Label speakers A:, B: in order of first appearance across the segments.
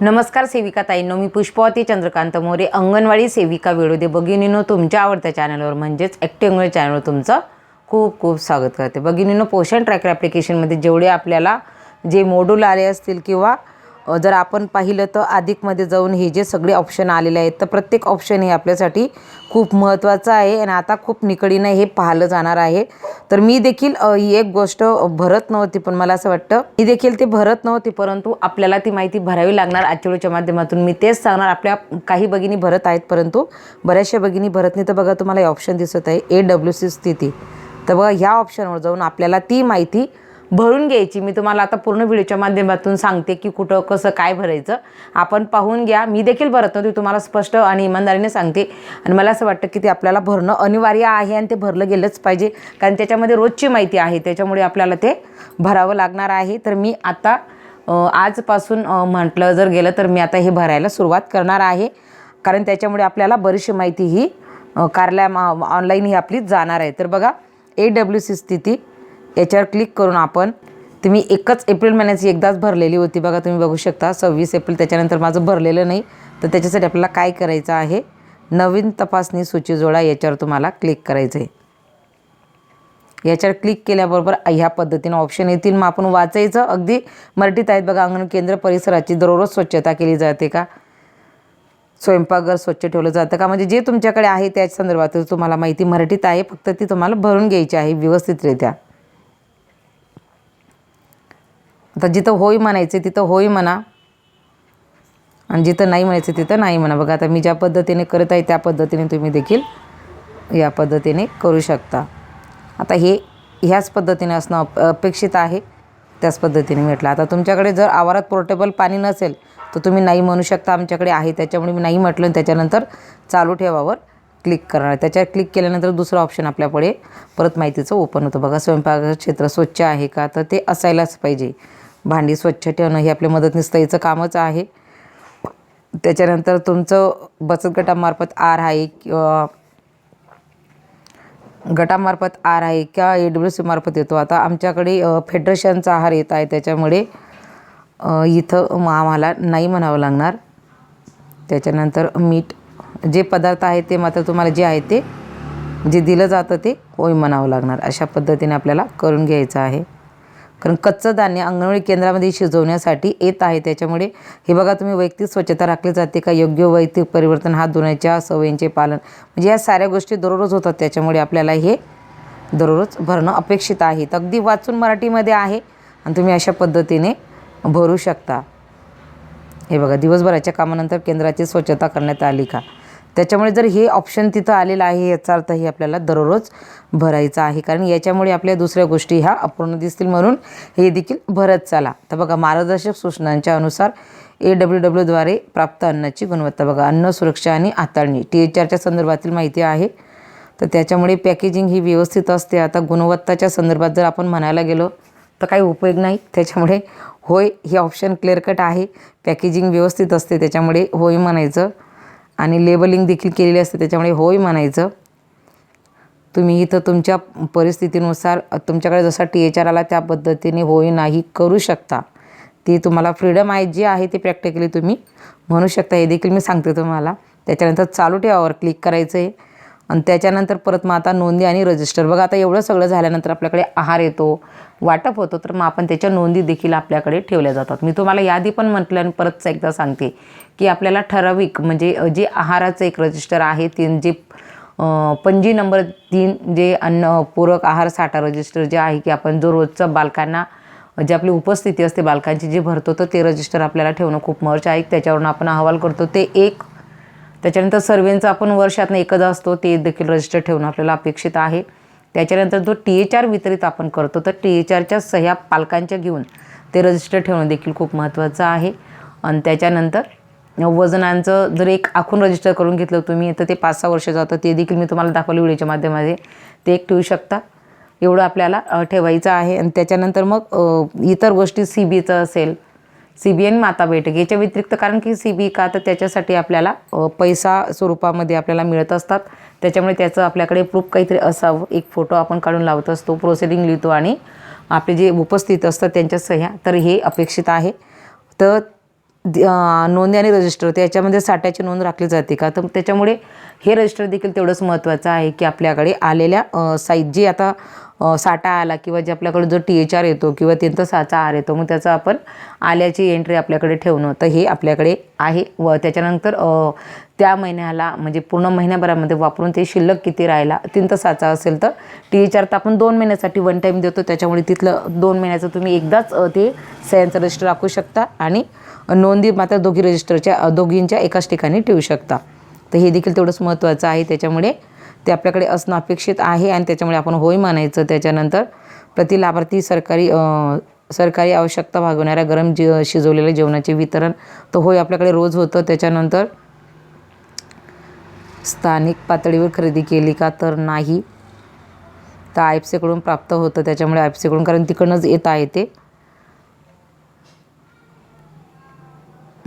A: नमस्कार सेविका ताईंनो मी पुष्पवती चंद्रकांत मोरे अंगणवाडी सेविका वेळोदे भगिनीनो तुमच्या आवडत्या चॅनलवर म्हणजेच ॲक्टिव्ह चॅनलवर तुमचं खूप खूप स्वागत करते. भगिनीनो पोषण ट्रॅकर ॲप्लिकेशनमध्ये जेवढे आपल्याला जे मोडूल आले असतील किंवा जर आपण पाहिलं तर अधिकमध्ये जाऊन हे जे सगळे ऑप्शन आलेले आहेत तर प्रत्येक ऑप्शन हे आपल्यासाठी खूप महत्त्वाचं आहे. आणि आता खूप निकडीनं हे पाहिलं जाणार आहे. तर मी देखील ही एक गोष्ट भरत नव्हती पण मला असं वाटतं मी देखील ते भरत नव्हती परंतु आपल्याला ती माहिती भरावी लागणार आजच्या माध्यमातून. मी तेच सांगणार आपल्या काही भगिनी भरत आहेत परंतु बऱ्याचशा भगिनी भरतने तर बघा तुम्हाला हे ऑप्शन दिसत आहे. ए डब्ल्यू सी स्थिती. तर बघा ह्या ऑप्शनवर जाऊन आपल्याला ती माहिती भरून घ्यायची. मी तुम्हाला आता पूर्ण व्हिडिओच्या माध्यमातून सांगते की कुठं कसं काय भरायचं. आपण पाहून घ्या. मी देखील भरत नव्हती तुम्हाला स्पष्ट आणि इमानदारीने सांगते. आणि मला असं वाटतं की ते आपल्याला भरणं अनिवार्य आहे आणि ते भरलं गेलंच पाहिजे. कारण त्याच्यामध्ये रोजची माहिती आहे. त्याच्यामुळे आपल्याला ते भरावं लागणार आहे. तर मी आता आजपासून म्हटलं जर गेलं तर मी आता हे भरायला सुरुवात करणार आहे. कारण त्याच्यामुळे आपल्याला बरीचशी माहिती ही कार्यालया ऑनलाईन ही आपली जाणार आहे. तर बघा ए डब्ल्यू सी स्थिती. याच्यावर क्लिक करून आपण तुम्ही एकच एप्रिल महिन्याची एकदाच भरलेली होती बघा तुम्ही बघू शकता. सव्वीस एप्रिल त्याच्यानंतर माझं भरलेलं नाही. तर त्याच्यासाठी आपल्याला काय करायचं आहे? नवीन तपासणी सूची जोडा याच्यावर तुम्हाला क्लिक करायचं आहे याच्यावर क्लिक केल्याबरोबर ह्या पद्धतीनं ऑप्शन येतील. मग आपण वाचायचं. अगदी मराठीत आहेत बघा अंगण केंद्र परिसराची दररोज स्वच्छता केली जाते का? स्वयंपाकघर स्वच्छ ठेवलं जातं का? म्हणजे जे तुमच्याकडे आहे त्या संदर्भात तुम्हाला माहिती मराठीत आहे. फक्त ती तुम्हाला भरून घ्यायची आहे व्यवस्थितरित्या. आता जिथं होय म्हणायचं तिथं होय म्हणा. आणि जिथं नाही म्हणायचं तिथं नाही म्हणा. बघा आता मी ज्या पद्धतीने करत आहे त्या पद्धतीने तुम्ही देखील या पद्धतीने करू शकता. आता हे ह्याच पद्धतीने असणं अप अपेक्षित आहे. त्याच पद्धतीने म्हटलं. आता तुमच्याकडे जर आवारात पोर्टेबल पाणी नसेल तर तुम्ही नाही म्हणू शकता आमच्याकडे आहे. त्याच्यामुळे मी नाही म्हटलं आणि त्याच्यानंतर चालू ठेवावर क्लिक करणार त्याच्यावर क्लिक केल्यानंतर दुसरं ऑप्शन आपल्यापुढे परत माहितीचं ओपन होतं. बघा स्वयंपाक क्षेत्र स्वच्छ आहे का? तर ते असायलाच पाहिजे. भांडी स्वच्छ ठेवणं हे आपल्या मदतनीसताईचं कामच आहे. त्याच्यानंतर तुमचं बचत गटामार्फत आर आहे किंवा गटामार्फत आर आहे किंवा ए डब्ल्यू सी मार्फत येतो. आता आमच्याकडे फेडरेशनचा आहार येत आहे. त्याच्यामुळे इथं आम्हाला नाही म्हणावं लागणार. त्याच्यानंतर मीठ जे पदार्थ आहे ते मात्र तुम्हाला जे आहे ते जे दिलं जातं ते होय म्हणावं लागणार. अशा पद्धतीने आपल्याला करून घ्यायचं आहे. कारण कच्चं धान्य अंगणवाडी केंद्रामध्ये शिजवण्यासाठी येत आहे. त्याच्यामुळे हे बघा तुम्ही वैयक्तिक स्वच्छता राखली जाते का? योग्य वैयक्तिक परिवर्तन हात धुण्याच्या सवयींचे पालन. म्हणजे या साऱ्या गोष्टी दररोज होतात. त्याच्यामुळे आपल्याला हे दररोज भरणं अपेक्षित आहे. तर अगदी वाचून मराठीमध्ये आहे आणि तुम्ही अशा पद्धतीने भरू शकता. हे बघा दिवसभराच्या कामानंतर केंद्राची स्वच्छता करण्यात आली का? त्याच्यामुळे जर हे ऑप्शन तिथं आलेलं आहे याचा अर्थ हे आपल्याला दररोज भरायचं आहे. कारण याच्यामुळे आपल्या दुसऱ्या गोष्टी ह्या अपूर्ण दिसतील म्हणून हे देखील भरत चाला. तर बघा मार्गदर्शक सूचनांच्या अनुसार ए डब्ल्यू डब्ल्यूद्वारे प्राप्त अन्नाची गुणवत्ता बघा. अन्न सुरक्षा आणि हाताळणी टी एच आरच्या संदर्भातील माहिती आहे. तर त्याच्यामुळे पॅकेजिंग ही व्यवस्थित असते. आता गुणवत्ताच्या संदर्भात जर आपण म्हणायला गेलो तर काही उपयोग नाही. त्याच्यामुळे होय हे ऑप्शन क्लिअर कट आहे. पॅकेजिंग व्यवस्थित असते. त्याच्यामुळे होय म्हणायचं आणि लेबलिंग देखील केलेली असते त्याच्यामुळे होय म्हणायचं. तुम्ही इथं तुमच्या परिस्थितीनुसार तुमच्याकडे जसा टी एच आर आला त्या पद्धतीने होय नाही करू शकता. ती तुम्हाला फ्रीडम आहे जी आहे ती प्रॅक्टिकली तुम्ही म्हणू शकता. हे देखील मी सांगते तुम्हाला. त्याच्यानंतर चालू ठेवावर क्लिक करायचं आहे आणि त्याच्यानंतर परत मग आता नोंदी आणि रजिस्टर बघा आता एवढं सगळं झाल्यानंतर आपल्याकडे आहार येतो. वाटप होतो तर मग आपण त्याच्या नोंदी देखील आपल्याकडे ठेवल्या जातात. मी तुम्हाला यादी पण म्हटलं आणि एकदा सांगते की आपल्याला ठराविक म्हणजे जे आहाराचं एक रजिस्टर आहे तीन जे पणजी नंबर तीन जे अन्न पूरक आहार साठा रजिस्टर जे आहे की आपण जो रोजचं बालकांना जे आपली उपस्थिती असते बालकांची जी भरतो तर ते रजिस्टर आपल्याला ठेवणं खूप महत्त्वाचं आहे. त्याच्यावरून आपण अहवाल करतो. ते एक त्याच्यानंतर सर्वेंचा आपण वर्षातनं एकदा असतो ते देखील रजिस्टर ठेवणं आपल्याला अपेक्षित आहे. त्याच्यानंतर जो टी एच आर वितरित आपण करतो तर टी एच आरच्या सह्या पालकांच्या घेऊन ते रजिस्टर ठेवणं देखील खूप महत्त्वाचं आहे. आणि त्याच्यानंतर वजनांचं जर एक आखून रजिस्टर करून घेतलं तुम्ही तर ते पाच सहा वर्ष जातं. ते देखील मी तुम्हाला दाखवलं व्हिडिओच्या माध्यमामध्ये ते एक ठेवू शकता. एवढं आपल्याला ठेवायचं आहे. आणि त्याच्यानंतर मग इतर गोष्टी सी बीचं असेल सी बी एन माता बैठक याच्या व्यतिरिक्त कारण की सी बी का तर त्याच्यासाठी आपल्याला पैसा स्वरूपामध्ये आपल्याला मिळत असतात. त्याच्यामुळे त्याचं आपल्याकडे प्रूफ काहीतरी असावं. एक फोटो आपण काढून लावत असतो प्रोसिडिंग लिहितो आणि आपले जे उपस्थित असतात त्यांच्या सह्या तर हे अपेक्षित आहे. तर नोंदी आणि रजिस्टर त्याच्यामध्ये साठ्याची नोंद राखली जाते का? तर त्याच्यामुळे हे रजिस्टर देखील तेवढंच महत्त्वाचं आहे की आपल्याकडे आलेल्या साईज जी आता साठा आला किंवा जे आपल्याकडे जो टी एच आर येतो किंवा त्यांचा साचा आर येतो मग त्याचं आपण आल्याची एंट्री आपल्याकडे ठेवणं तर हे आपल्याकडे आहे. व त्याच्यानंतर त्या महिन्याला म्हणजे पूर्ण महिन्याभरामध्ये वापरून ते शिल्लक किती राहिला तीन तासाचा असेल तर टी एच आर तर आपण दोन महिन्यासाठी वन टाईम देतो. त्याच्यामुळे तिथलं दोन महिन्याचं तुम्ही एकदाच ते सह्यांचं रजिस्टर राखू शकता आणि नोंदी मात्र दोघी रजिस्टरच्या दोघींच्या एकाच ठिकाणी ठेवू शकता. तर हे देखील तेवढंच महत्त्वाचं आहे. त्याच्यामुळे ते आपल्याकडे असणं अपेक्षित आहे आणि त्याच्यामुळे आपण होय म्हणायचं. त्याच्यानंतर प्रति लाभार्थी सरकारी सरकारी आवश्यकता भागवणाऱ्या गरम जे शिजवलेल्या जेवणाचे वितरण तर होय आपल्याकडे रोज होतं. त्याच्यानंतर स्थानिक पातळीवर खरेदी केली का तर नाही. तर आय एफ सीकडून प्राप्त होतं. त्याच्यामुळे आय एफ सीकडून कारण तिकडनंच येत आहे ते.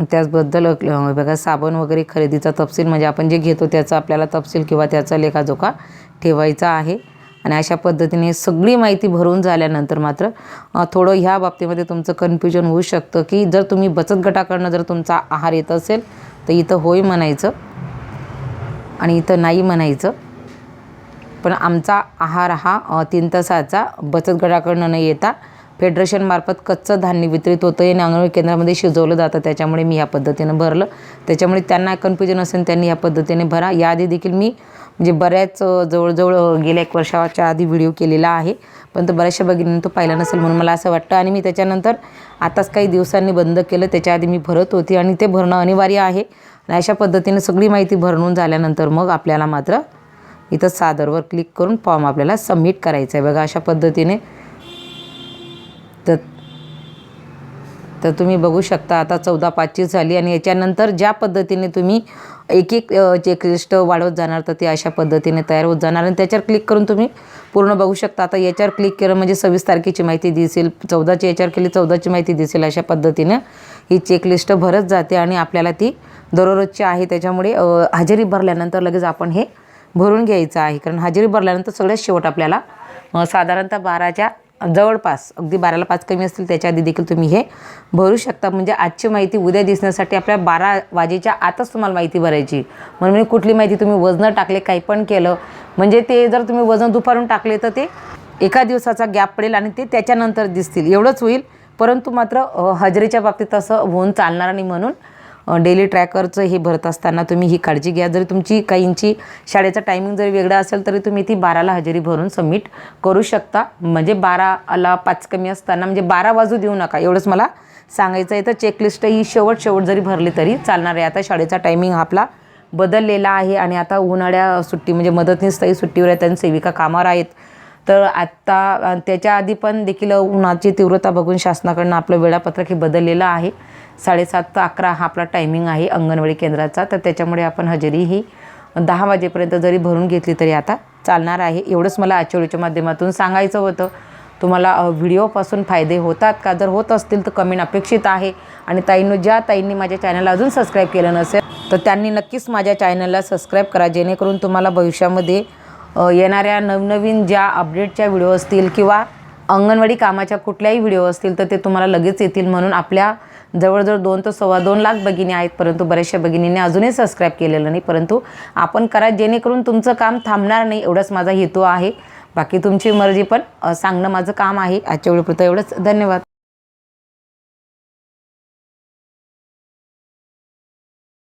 A: त्याचबद्दल बघा साबण वगैरे खरेदीचा तपशील म्हणजे आपण जे घेतो त्याचा आपल्याला तपशील किंवा त्याचा लेखाजोखा ठेवायचा आहे. आणि अशा पद्धतीने सगळी माहिती भरून झाल्यानंतर मात्र थोडं ह्या बाबतीमध्ये तुमचं कन्फ्युजन होऊ शकतं की जर तुम्ही बचत गटाकडनं जर तुमचा आहार येत असेल तर इथं होय म्हणायचं आणि इथं नाही म्हणायचं. पण आमचा आहार हा तीन तासाचा बचत गटाकडनं न येता फेडरेशनमार्फत कच्चं धान्य वितरित होतं. हे अंगणवाडी केंद्रामध्ये शिजवलं जातं. त्याच्यामुळे मी या पद्धतीनं भरलं. त्याच्यामुळे त्यांना कन्फ्युजन असेल त्यांनी या पद्धतीने भरा. याआधी देखील मी म्हणजे बऱ्याच जवळजवळ गेल्या एक वर्षाच्या आधी व्हिडिओ केलेला आहे. पण तो बऱ्याचशा भगिनींनी तो पाहिला नसेल म्हणून मला असं वाटतं. आणि मी त्याच्यानंतर आताच काही दिवसांनी बंद केलं. त्याच्या आधी मी भरत होती आणि ते भरणं अनिवार्य आहे. आणि अशा पद्धतीने सगळी माहिती भरून झाल्यानंतर मग आपल्याला मात्र इथं सादरवर क्लिक करून फॉर्म आपल्याला सबमिट करायचा आहे बघा अशा पद्धतीने तर तर तुम्ही बघू शकता आता चौदा पाचची झाली आणि याच्यानंतर ज्या पद्धतीने तुम्ही एक एक चेकलिस्ट वाढवत जाणार तर ते अशा पद्धतीने तयार होत जाणार आणि त्याच्यावर क्लिक करून तुम्ही पूर्ण बघू शकता. आता याच्यावर क्लिक केलं म्हणजे सव्वीस तारखेची माहिती दिसेल चौदाची याच्यावर केली चौदाची माहिती दिसेल अशा पद्धतीने ही चेकलिस्ट भरत जाते आणि आपल्याला ती दररोजची आहे. त्याच्यामुळे हजेरी भरल्यानंतर लगेच आपण हे भरून घ्यायचं आहे. कारण हजेरी भरल्यानंतर सगळ्यात शेवट आपल्याला साधारणतः बाराच्या जवळपास अगदी बाराला पाच कमी असतील त्याच्या आधी देखील तुम्ही हे भरू शकता. म्हणजे आजची माहिती उद्या दिसण्यासाठी आपल्या बारा वाजेच्या आतच तुम्हाला माहिती भरायची. म्हणून कुठली माहिती तुम्ही वजनं टाकले काही पण केलं म्हणजे ते जर तुम्ही वजन दुपारून टाकले तर ते एका दिवसाचा गॅप पडेल आणि ते त्याच्यानंतर दिसतील. एवढंच होईल परंतु मात्र हजेरीच्या बाबतीत असं होऊन चालणार नाही म्हणून डेली ट्रॅकरचं हे भरत असताना तुम्ही ही काळजी घ्या. जरी तुमची काहींची शाळेचा टायमिंग जरी वेगळा असेल तरी तुम्ही ती बाराला हजेरी भरून सबमिट करू शकता. म्हणजे बाराला पाच कमी असताना म्हणजे बारा वाजू देऊ नका. एवढंच मला सांगायचं आहे. तर चेकलिस्ट ही शेवट शेवट जरी भरली तरी चालणार आहे. आता शाळेचा टायमिंग आपला बदललेला आहे आणि आता उन्हाळ्या सुट्टी म्हणजे मदतनीस सुट्टीवर आहेत आणि सेविका कामावर आहेत. तर आत्ता त्याच्या आधी पण देखील उन्हाची तीव्रता बघून शासनाकडनं आपलं वेळापत्रक हे बदललेलं आहे. साडेसात ते अकरा हा आपला टायमिंग आहे अंगणवाडी केंद्राचा. तर त्याच्यामुळे आपण हजेरी ही दहा वाजेपर्यंत जरी भरून घेतली तरी आता चालणार आहे. एवढंच मला आचोळीच्या माध्यमातून सांगायचं होतं. तुम्हाला व्हिडिओपासून फायदे होतात का? जर होत असतील तर कमेंट अपेक्षित आहे. आणि ताईंनो ज्या ताईंनी माझ्या चॅनलला अजून सबस्क्राईब केलं नसेल तर त्यांनी नक्कीच माझ्या चॅनलला सबस्क्राईब करा. जेणेकरून तुम्हाला भविष्यामध्ये येणाऱ्या नवनवीन ज्या अपडेटच्या व्हिडिओ असतील किंवा अंगणवाडी कामाच्या कुठल्याही व्हिडिओ असतील तर ते तुम्हाला लगेच येतील. म्हणून आपल्या जवळजवळ दोन ते सव्वा दोन लाख भगिनी आहेत परंतु बऱ्याचशा भगिनींनी अजूनही सबस्क्राईब केलेलं नाही. परंतु आपण करा जेणेकरून तुमचं काम थांबणार नाही एवढाच माझा हेतू आहे. बाकी तुमची मर्जी पण सांगणं माझं काम आहे. आजच्या वेळेपुरतं एवढंच. धन्यवाद.